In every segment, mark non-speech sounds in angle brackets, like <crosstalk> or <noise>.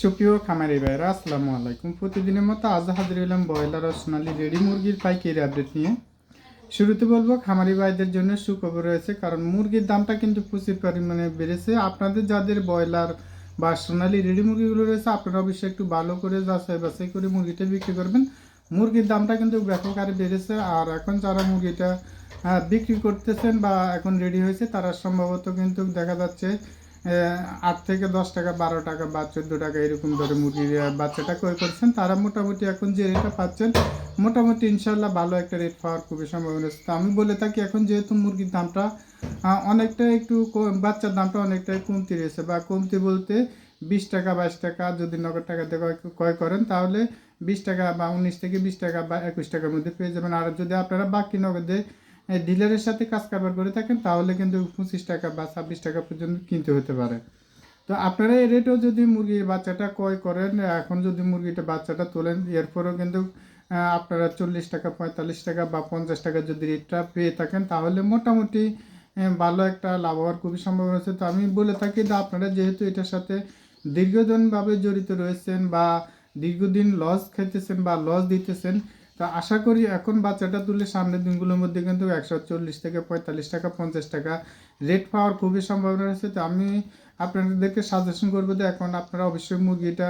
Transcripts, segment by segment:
সুপ্রিয় খামারি ভাইরা আসসালামু আলাইকুম। প্রতিদিনের মতো আজ হাজির হলাম ব্রয়লার ও সোনালী রেডি মুরগির পাইকারি আপডেট নিয়ে। শুরুতে বলব, খামারি ভাইদের জন্য সুখবর রয়েছে, কারণ মুরগির দামটা কিন্তু প্রচুর পরিমাণে বেড়েছে। আপনাদের যাদের ব্রয়লার বা সোনালী রেডি মুরগিগুলো রয়েছে, আপনারা অবশ্যই একটু ভালো করে যাচাই বাছাই করে মুরগিটা বিক্রি করবেন। মুরগির দামটা কিন্তু ব্যাপক হারে বেড়েছে, আর এখন যারা মুরগিটা বিক্রি করতেছেন বা এখন রেডি হয়েছে, তারা সম্ভবত কিন্তু দেখা যাচ্ছে আট থেকে দশ টাকা, বারো টাকা বা চোদ্দ টাকা এরকম ধরে মুরগির বাচ্চাটা ক্রয় করছেন, তারা মোটামুটি এখন যে রেটটা পাচ্ছেন, মোটামুটি ইনশাল্লাহ ভালো একটা রেট পাওয়ার খুবই সম্ভাবনা আছে। তো আমি বলে থাকি, এখন যেহেতু মুরগির দামটা অনেকটা একটু বাচ্চার দামটা অনেকটাই কমতি রয়েছে বা কমতি বলতে বিশ টাকা, বাইশ টাকা যদি নগদ টাকা দিয়ে ক্রয় করেন, তাহলে বিশ টাকা বা উনিশ থেকে বিশ টাকা বা একুশ টাকার মধ্যে পেয়ে যাবেন। আর যদি আপনারা বাকি নগদে ডিলারের সাথে কাজ কারবার করে থাকেন, তাহলে কিন্তু পঁচিশ টাকা বা ছাব্বিশ টাকা পর্যন্ত কিনতে হতে পারে। তো আপনারা এই রেটেও যদি মুরগির বাচ্চাটা ক্রয় করেন, এখন যদি মুরগিটা বাচ্চাটা তোলেন, এরপরেও কিন্তু আপনারা চল্লিশ টাকা, পঁয়তাল্লিশ টাকা বা পঞ্চাশ টাকা যদি রেটটা পেয়ে থাকেন, তাহলে মোটামুটি ভালো একটা লাভ হওয়ার খুবই সম্ভাবনা আছে। তো আমি বলে থাকি যে আপনারা যেহেতু এটার সাথে দীর্ঘদিনভাবে জড়িত রয়েছেন বা দীর্ঘদিন লস খেতেছেন বা লস দিতেছেন তো আশা করি এখন বাচ্চাটা তুলে সামনের দিনগুলোর মধ্যে কিন্তু একশো চল্লিশ থেকে পঁয়তাল্লিশ টাকা, পঞ্চাশ টাকা রেট পাওয়ার খুবই সম্ভাবনা রয়েছে। তো আমি আপনাদেরকে সাজেশন করব যে এখন আপনারা অবশ্যই মুরগিটা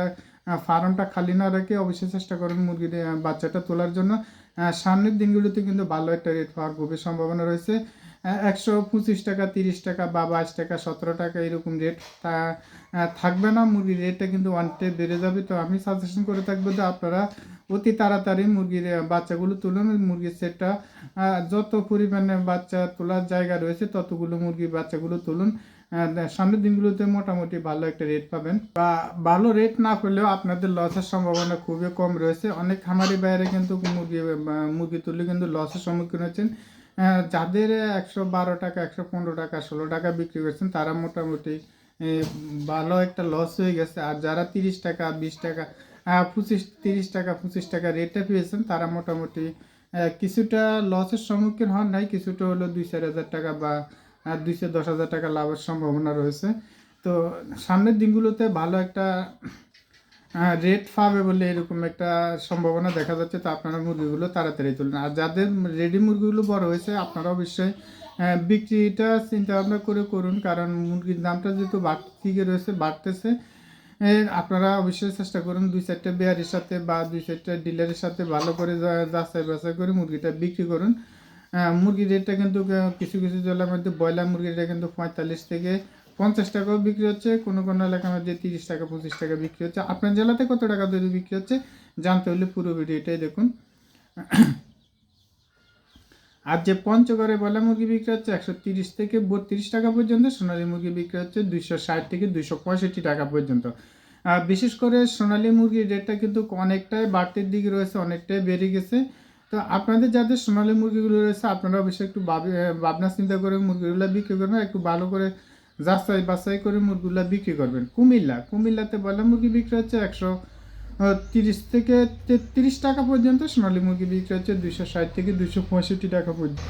ফার্মটা খালি না রেখে অবশ্যই চেষ্টা করুন মুরগির বাচ্চাটা তোলার জন্য। সামনের দিনগুলোতে কিন্তু ভালো একটা রেট পাওয়ার খুবই সম্ভাবনা রয়েছে। একশো পঁচিশ টাকা, তিরিশ টাকা বা বাইশ টাকা, সতেরো টাকা এরকম রেট তা থাকবে না। মুরগির রেটটা কিন্তু ওয়ানটে বেড়ে যাবে। তো আমি সাজেশন করে থাকব যে আপনারা অতি তাড়াতাড়ি মুরগির বাচ্চাগুলো তুলুন মুরগির সেটটা যত পরিমাণে বাচ্চা তোলার জায়গা রয়েছে, ততগুলো মুরগির বাচ্চাগুলো তুলুন। সামনের দিনগুলোতে মোটামুটি ভালো একটা রেট পাবেন। বা ভালো রেট না পেলেও আপনাদের লসের সম্ভাবনা খুবই কম রয়েছে। অনেক খামারি বাইরে কিন্তু মুরগি মুরগি তুলে কিন্তু লসের সম্মুখীন হচ্ছেন। যাদের একশো বারো টাকা, একশো পনেরো টাকা, ষোলো টাকা বিক্রি করছেন, তারা মোটামুটি ভালো একটা লস হয়ে গেছে। আর যারা তিরিশ টাকা, বিশ টাকা পঁচিশ, তিরিশ টাকা, পঁচিশ টাকা রেটটা পেয়েছেন। তারা মোটামুটি কিছুটা লসের সম্মুখীন হন নাই, কিছুটা হলো দুই, চার হাজার টাকা বা দুইশো দশ হাজার টাকা লাভের সম্ভাবনা রয়েছে। তো সামনের দিনগুলোতে ভালো একটা রেট পাবে বলে এরকম একটা সম্ভাবনা দেখা যাচ্ছে। তো আপনারা মুরগিগুলো তাড়াতাড়ি তুলুন। আর যাদের রেডি মুরগিগুলো বড় হয়েছে আপনারা অবশ্যই বিক্রিটা চিন্তা ভাবনা করে করুন। কারণ মুরগির দামটা যেহেতু বাড়তে রয়েছে, বাড়তেছে আপনারা অবশ্যই চেষ্টা করুন দুই চারটে বেয়ারির সাথে বা দুই চারটে ডিলারের সাথে ভালো করে যাচাই বাছাই করে মুরগিটা বিক্রি করুন। মুরগির রেটটা কিন্তু কিছু কিছু জেলার মধ্যে ব্রয়লার মুরগির রেট কিন্তু পঁয়তাল্লিশ থেকে পঞ্চাশ টাকাও বিক্রি হচ্ছে, কোনো কোনো এলাকার মধ্যে তিরিশ টাকা, পঁচিশ টাকা বিক্রি হচ্ছে। আপনার জেলাতে কত টাকা দরে বিক্রি হচ্ছে, জানতে হলে পুরো ভিডিওটাই দেখুন। আর যে পঞ্চগড়ে বলা মুরগি বিক্রি হচ্ছে একশো তিরিশ থেকে বত্রিশ টাকা পর্যন্ত, সোনালী মুরগি বিক্রি হচ্ছে দুইশো ষাট থেকে দুইশো পঁয়ষট্টি টাকা পর্যন্ত। বিশেষ করে সোনালী মুরগির রেটটা কিন্তু অনেকটাই বাড়তির দিকে রয়েছে, অনেকটাই বেড়ে গেছে। তো আপনাদের যাদের সোনালী মুরগিগুলো রয়েছে, আপনারা অবশ্যই একটু ভাবি- ভাবনা চিন্তা করে মুরগিগুলো বিক্রি করবেন একটু ভালো করে যাচাই বাছাই করে মুরগিগুলো বিক্রি করবেন। কুমিল্লা, কুমিল্লাতে বলা মুরগি বিক্রি হচ্ছে একশো তিরিশ থেকে তেত্রিশ টাকা পর্যন্ত সোনালী মুরগি বিক্রি হচ্ছে দুইশো ষাট থেকে দুইশো পঁয়ষট্টি টাকা পর্যন্ত।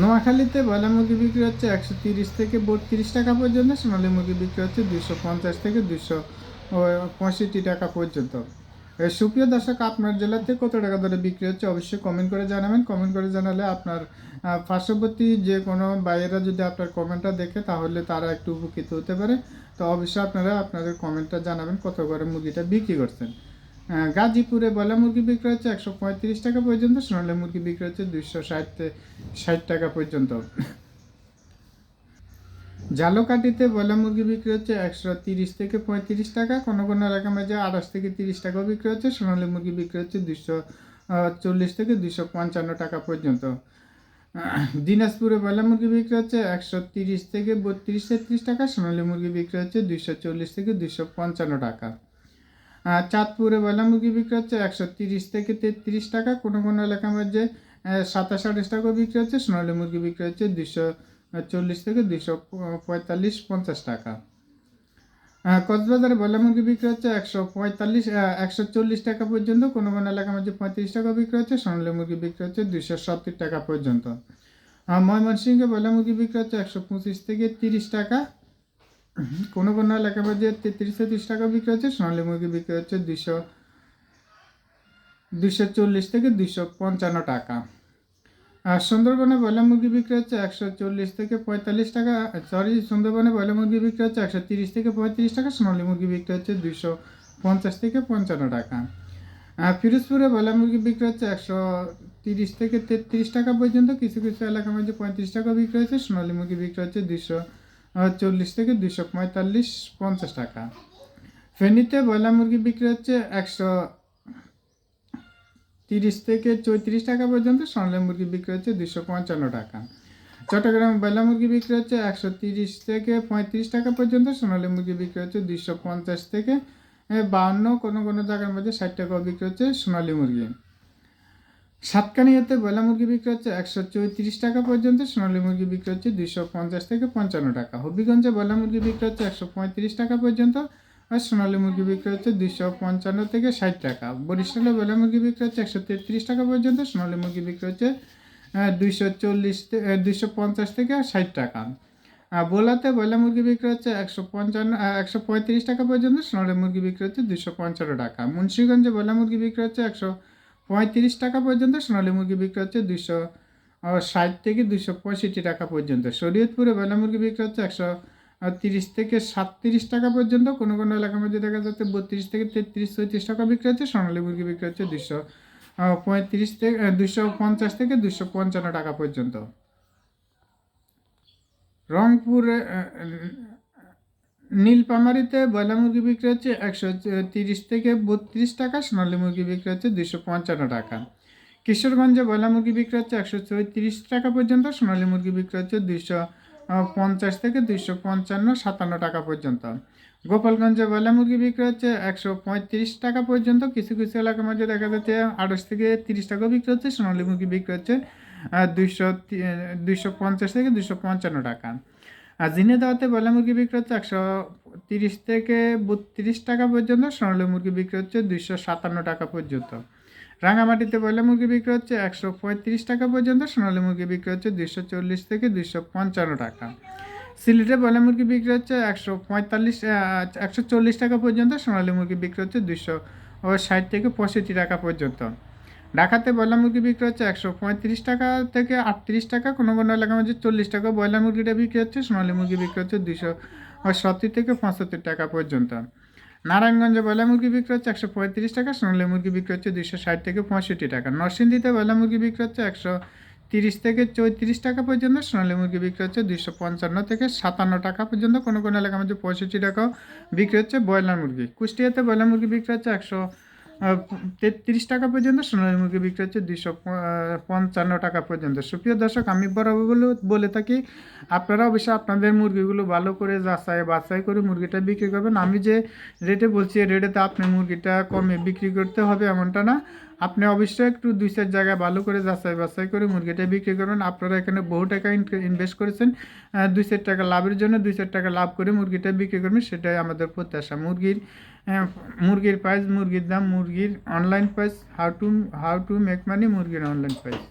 নোয়াখালীতে বয়লা মুরগি বিক্রি হচ্ছে একশো তিরিশ থেকে বত্রিশ টাকা পর্যন্ত, সোনালী মুরগি বিক্রি হচ্ছে দুইশো পঞ্চাশ থেকে দুইশো পঁয়ষট্টি টাকা পর্যন্ত। সুপ্রিয় দর্শক, আপনার জেলাতে কত টাকা ধরে বিক্রি হচ্ছে অবশ্যই কমেন্ট করে জানাবেন। কমেন্ট করে জানালে আপনার পার্শ্ববর্তী যে কোনো বাইরেরা যদি আপনার কমেন্টটা দেখে তাহলে তারা একটু উপকৃত হতে পারে। তো অবশ্যই আপনারা আপনাদের কমেন্টটা জানাবেন কত করে মুরগিটা বিক্রি করছেন। গাজীপুরে বয়লা মুরগি বিক্রি হচ্ছে একশো পঁয়ত্রিশ টাকা পর্যন্ত, সোনালী মুরগি বিক্রি হচ্ছে দুইশো ষাট ষাট টাকা পর্যন্ত। ঝালকাঠিতে বয়লা মুরগি বিক্রি হচ্ছে একশো তিরিশ থেকে পঁয়ত্রিশ টাকা কোনো কোনো এলাকার মাঝে আঠাশ থেকে তিরিশ টাকাও বিক্রি হচ্ছে, সোনালী মুরগি বিক্রি হচ্ছে দুশো চল্লিশ থেকে দুশো পঞ্চান্ন টাকা পর্যন্ত। দিনাজপুরে বয়লা মুরগি বিক্রি হচ্ছে একশো তিরিশ থেকে বত্রিশ, তেত্রিশ টাকা, সোনালী মুরগি বিক্রি হচ্ছে দুশো চল্লিশ থেকে দুশো পঞ্চান্ন টাকা। চাঁদপুরে বয়লা মুরগি বিক্রি হচ্ছে একশো তিরিশ থেকে তেত্রিশ টাকা। কোনো কোনো এলাকার মধ্যে সাতাশ আঠাশ টাকাও বিক্রি হচ্ছে, সোনালী মুরগি বিক্রি হচ্ছে দুশো চল্লিশ থেকে দুশো পঁয়তাল্লিশ পঞ্চাশ টাকা। কক্সবাজারে বয়লা মুরগি বিক্রি হচ্ছে একশো পঁয়তাল্লিশ একশো চল্লিশ টাকা পর্যন্ত। কোনো কোনো এলাকার মধ্যে পঁয়ত্রিশ টাকা বিক্রি হচ্ছে, সোনালী মুরগি বিক্রি হচ্ছে দুশো সত্তর টাকা পর্যন্ত। ময়মনসিংহে বয়লা মুরগি বিক্রি হচ্ছে একশো পঁচিশ থেকে তিরিশ টাকা। <coughs> কোনো কোনো এলাকার মধ্যে তেত্রিশ তেত্রিশ টাকা বিক্রি হচ্ছে, সোনালী মুরগি বিক্রি হচ্ছে দুশো দুশো চল্লিশ থেকে দুশো পঞ্চান্ন টাকা। আর সুন্দরবনে ব্রয়লার মুরগি বিক্রি হচ্ছে একশো চল্লিশ থেকে পঁয়তাল্লিশ টাকা সরি সুন্দরবনে ব্রয়লার মুরগি বিক্রি হচ্ছে একশো তিরিশ থেকে পঁয়ত্রিশ টাকা, সোনালী মুরগি বিক্রি হচ্ছে দুশো পঞ্চাশ থেকে পঞ্চান্ন টাকা। আর ফিরোজপুরে ব্রয়লার মুরগি বিক্রি হচ্ছে একশো তিরিশ থেকে তেত্রিশ টাকা পর্যন্ত, কিছু কিছু এলাকার মধ্যে পঁয়ত্রিশ টাকা বিক্রি হচ্ছে, সোনালী মুরগি বিক্রি হচ্ছে দুশো চল্লিশ থেকে দুশো পঁয়তাল্লিশ, পঞ্চাশ টাকা। ফেনীতে ব্রয়লার মুরগি বিক্রি হচ্ছে একশো তিরিশ থেকে চৌত্রিশ টাকা পর্যন্ত সোনালী মুরগি বিক্রি হচ্ছে দুশো পঞ্চান্ন টাকা। চট্টগ্রামে ব্রয়লার মুরগি বিক্রি হচ্ছে একশো তিরিশ থেকে পঁয়ত্রিশ টাকা পর্যন্ত, সোনালী মুরগি বিক্রি হচ্ছে দুশো পঞ্চাশ থেকে বাউন্ন, কোনো কোনো জায়গার মধ্যে ষাট টাকাও বিক্রি হচ্ছে সোনালী মুরগি। সাতকানিয়াতে বয়লা মুরগি বিক্রি হচ্ছে একশো চৌত্রিশ টাকা পর্যন্ত, সোনালী মুরগি বিক্রি হচ্ছে দুশো পঞ্চাশ থেকে পঞ্চান্ন টাকা। হবিগঞ্জে বয়লা মুরগি বিক্রি হচ্ছে একশো পঁয়ত্রিশ টাকা পর্যন্ত আর সোনালী মুরগি বিক্রি হচ্ছে দুশো পঞ্চান্ন থেকে ষাট টাকা। বরিশালে বয়লা মুরগি বিক্রি হচ্ছে একশো তেত্রিশ টাকা পর্যন্ত, সোনালী মুরগি বিক্রি হচ্ছে দুইশো চল্লিশ দুইশো পঞ্চাশ থেকে ষাট টাকা। আর বোলাতে ব্রয়লার মুরগি বিক্রি হচ্ছে একশো পঞ্চান্ন একশো পঁয়ত্রিশ টাকা পর্যন্ত, সোনালী মুরগি বিক্রি হচ্ছে দুশো পঞ্চান্ন টাকা। মুন্সিগঞ্জে বয়লা মুরগি বিক্রি হচ্ছে একশো পঁয়ত্রিশ টাকা পর্যন্ত সোনালী মুরগি বিক্রি হচ্ছে দুশো ষাট থেকে দুশো পঁয়ষট্টি টাকা পর্যন্ত। শরীয়তপুরে ব্রয়লার মুরগি বিক্রি হচ্ছে একশো তিরিশ থেকে সাতত্রিশ টাকা পর্যন্ত। কোনো কোনো এলাকার মধ্যে দেখা যাচ্ছে বত্রিশ থেকে তেত্রিশ, চৌত্রিশ টাকা বিক্রি হচ্ছে, সোনালী মুরগি বিক্রি হচ্ছে দুশো পঁয়ত্রিশ থেকে দুশো পঞ্চাশ থেকে দুশো পঞ্চান্ন টাকা পর্যন্ত। রংপুরে নীলপামারিতে ব্রয়লার মুরগি বিক্রি হচ্ছে একশো তিরিশ থেকে বত্রিশ টাকা, সোনালী মুরগি বিক্রি হচ্ছে দুশো পঞ্চান্ন টাকা। কিশোরগঞ্জে ব্রয়লার মুরগি বিক্রি হচ্ছে একশো চৌত্রিশ টাকা পর্যন্ত, সোনালী মুরগি বিক্রি হচ্ছে দুশো পঞ্চাশ থেকে দুশো পঞ্চান্ন, সাতান্ন টাকা পর্যন্ত। গোপালগঞ্জে ব্রয়লার মুরগি বিক্রি হচ্ছে একশো পঁয়ত্রিশ টাকা পর্যন্ত, কিছু কিছু এলাকার মধ্যে দেখা যাচ্ছে আঠাশ থেকে তিরিশ টাকা বিক্রি হচ্ছে, সোনালী মুরগি বিক্রি হচ্ছে দুইশো দুইশো পঞ্চাশ থেকে দুশো পঞ্চান্ন টাকা। আর ঝিনেদাওয়াতে ব্রয়লার মুরগি বিক্রি হচ্ছে একশো তিরিশ থেকে বত্রিশ টাকা পর্যন্ত, সোনালী মুরগি বিক্রি হচ্ছে দুইশো সাতান্ন টাকা পর্যন্ত। রাঙামাটিতে ব্রয়লার মুরগি বিক্রি হচ্ছে একশো পঁয়ত্রিশ টাকা পর্যন্ত, সোনালী মুরগি বিক্রি হচ্ছে দুইশো চল্লিশ থেকে দুইশো পঞ্চান্ন টাকা। সিলেটে ব্রয়লার মুরগি বিক্রি হচ্ছে একশো পঁয়তাল্লিশ একশো চল্লিশ টাকা পর্যন্ত, সোনালী মুরগি বিক্রি হচ্ছে দুইশো ষাট থেকে পঁয়ষট্টি টাকা পর্যন্ত। ঢাকাতে ব্রয়লার মুরগি বিক্রি হচ্ছে একশো পঁয়ত্রিশ টাকা থেকে আটত্রিশ টাকা। কোনো কোনো এলাকার মধ্যে চল্লিশ টাকা ব্রয়লার মুরগিটা বিক্রি হচ্ছে, সোনালী মুরগি বিক্রি হচ্ছে দুশো সত্তর থেকে পঁচাত্তর টাকা পর্যন্ত। নারায়ণগঞ্জে ব্রয়লার মুরগি বিক্রি হচ্ছে একশো পঁয়ত্রিশ টাকা, সোনালী মুরগি বিক্রি হচ্ছে দুশো ষাট থেকে পঁয়ষট্টি টাকা। নরসিংদীতে ব্রয়লার মুরগি বিক্রি হচ্ছে একশো তিরিশ থেকে চৌত্রিশ টাকা পর্যন্ত, সোনালী মুরগি বিক্রি হচ্ছে দুশো পঞ্চান্ন থেকে সাতান্ন টাকা পর্যন্ত। কোনো কোনো এলাকার মধ্যে পঁয়ষট্টি টাকাও বিক্রি হচ্ছে ব্রয়লার মুরগি। কুষ্টিয়াতে ব্রয়লার মুরগি বিক্রি হচ্ছে একশো তেত্রিশ টাকা পর্যন্ত, সোনালী মুরগি বিক্রি হচ্ছে দুশো পঞ্চান্ন টাকা পর্যন্ত। সুপ্রিয় দর্শক, আমি বরাবরগুলো বলে থাকি, আপনারা অবশ্যই আপনাদের মুরগিগুলো ভালো করে যাচাই বাছাই করে মুরগিটা বিক্রি করবেন। আমি যে রেটে বলছি রেটেতে আপনি মুরগিটা কমে বিক্রি করতে হবে এমনটা না। আপনি অবশ্যই একটু দুই চার জায়গায় ভালো করে যাচাই বাছাই করে মুরগিটা বিক্রি করবেন। আপনারা এখানে বহু টাকা ইনভেস্ট করেছেন দুই চার টাকা লাভের জন্য দুই চার টাকা লাভ করে মুরগিটা বিক্রি করবেন, সেটাই আমাদের প্রত্যাশা। মুরগির মুরগির প্রাইস মুরগির দাম মুরগির online price how to how to make money মুরগির অনলাইন প্রাইস